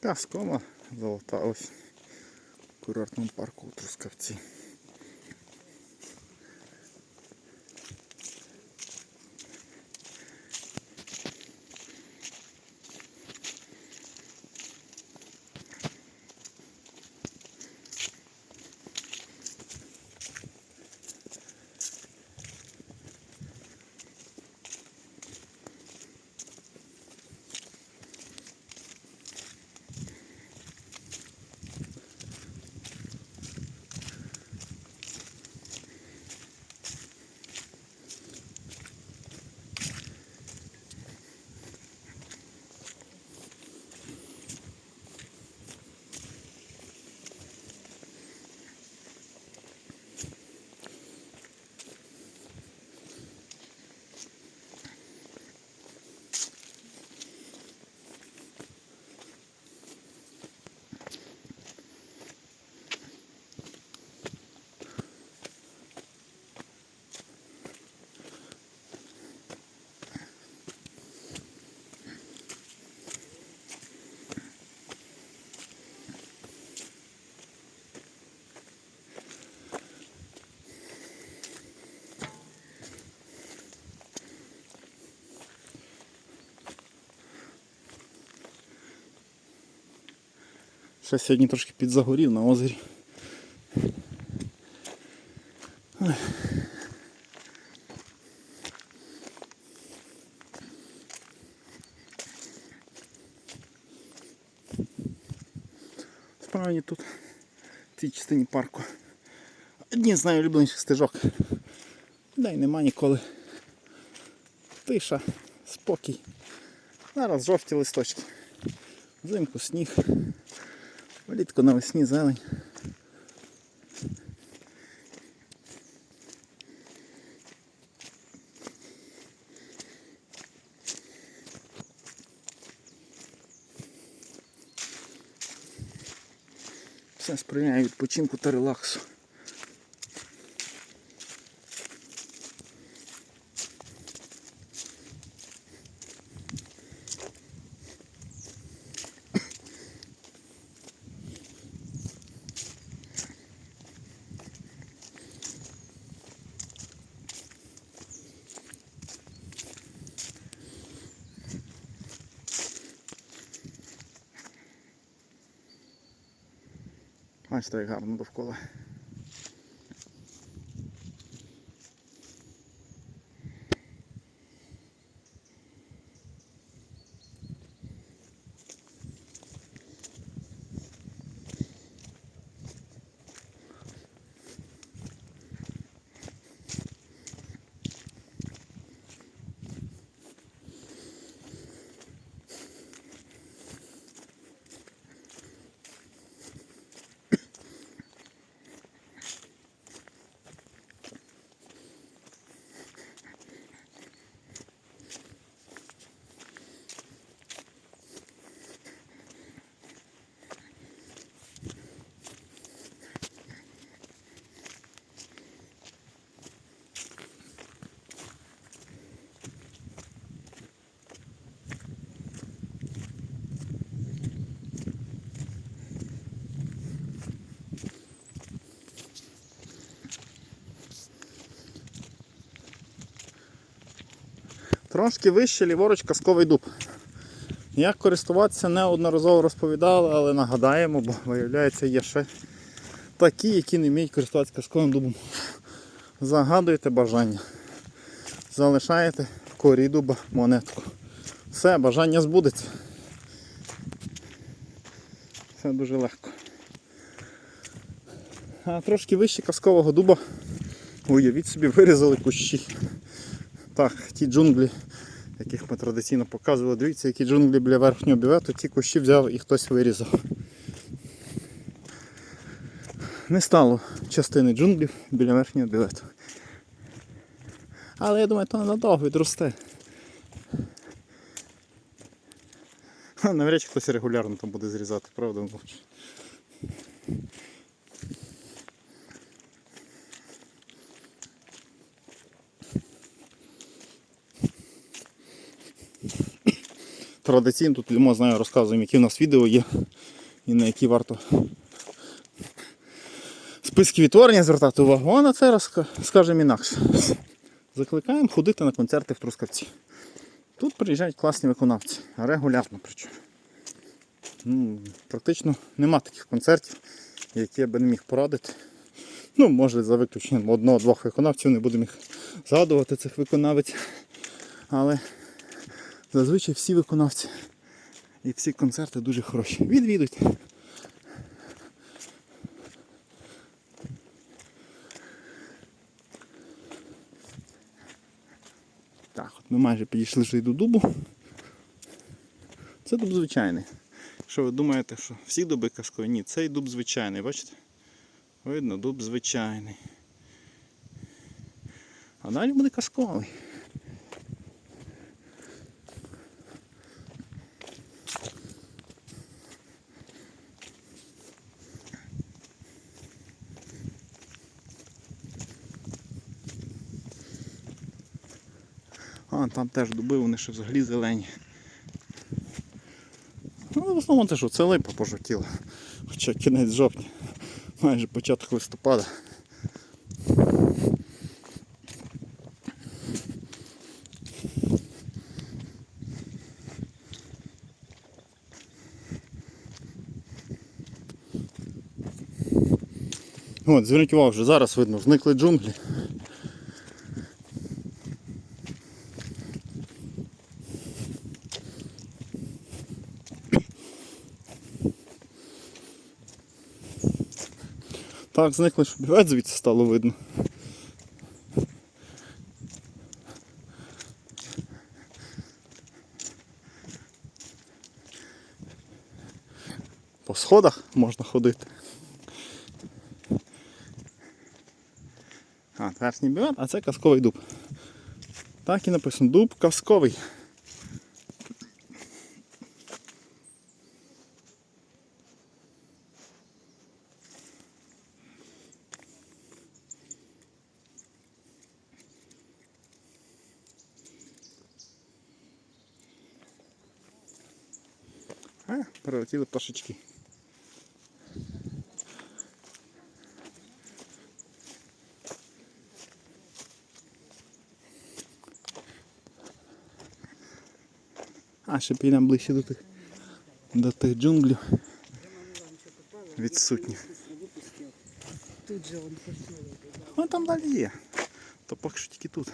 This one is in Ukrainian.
Така скома золота ось в курортному парку у Трускавці. Ще сьогодні трошки підзагорів на озері. Справді тут в цій частині парку. Одні з найулюбленіших стежок. Да й нема ніколи. Тиша, спокій. Зараз жовті листочки. Взимку сніг. Влітку навесні зелень. Все сприяє відпочинку та релаксу. Бачите, як гарно довкола. Трошки вище ліворуч казковий дуб. Як користуватися неодноразово розповідали, але нагадаємо, бо виявляється є ще такі, які не вміють користуватися казковим дубом. Загадуєте бажання. Залишаєте в корі дуба монетку. Все, бажання збудеться. Все дуже легко. А трошки вище казкового дуба, уявіть собі, вирізали кущі. Так, ті джунглі, яких ми традиційно показували, дивіться, які джунглі біля верхнього бівету, ті кущі взяв і хтось вирізав. Не стало частини джунглів біля верхнього бівету. Але я думаю, то надовго відросте. Навряд чи хтось регулярно там буде зрізати, правда? Традиційно тут йдемо, знаю, розказуємо, які в нас відео є і на які варто списки відтворення звертати увагу, а на це скажемо інакше. Закликаємо ходити на концерти в Трускавці. Тут приїжджають класні виконавці, регулярно причому. Ну, практично нема таких концертів, які я би не міг порадити. Ну, може, за виключенням одного-двох виконавців, не будемо їх згадувати цих виконавець. Але зазвичай всі виконавці і всі концерти дуже хороші. Відвідуйте. Так, от ми майже підійшли вже до дубу. Це дуб звичайний. Якщо ви думаєте, що всі дуби казкові, ні, цей дуб звичайний, бачите? Видно, дуб звичайний. А далі буде казковий. А, там теж дуби, вони ще взагалі зелені. Ну, в основному це що, це липа пожовтіла. Хоча кінець жовтня, майже початок листопада. От, зверніть увагу, вже зараз видно, зникли джунглі. Так, зникли, що бівець звідси стало видно. По сходах можна ходити. А, верхній бівет, а це казковий дуб. Так і написано дуб казковий. А, прилетіли пташечки. А, ще підемо ближче до тих, до тих джунглів. Відсутніх. Тут же он. Ну там далі є. То поки що тільки тут.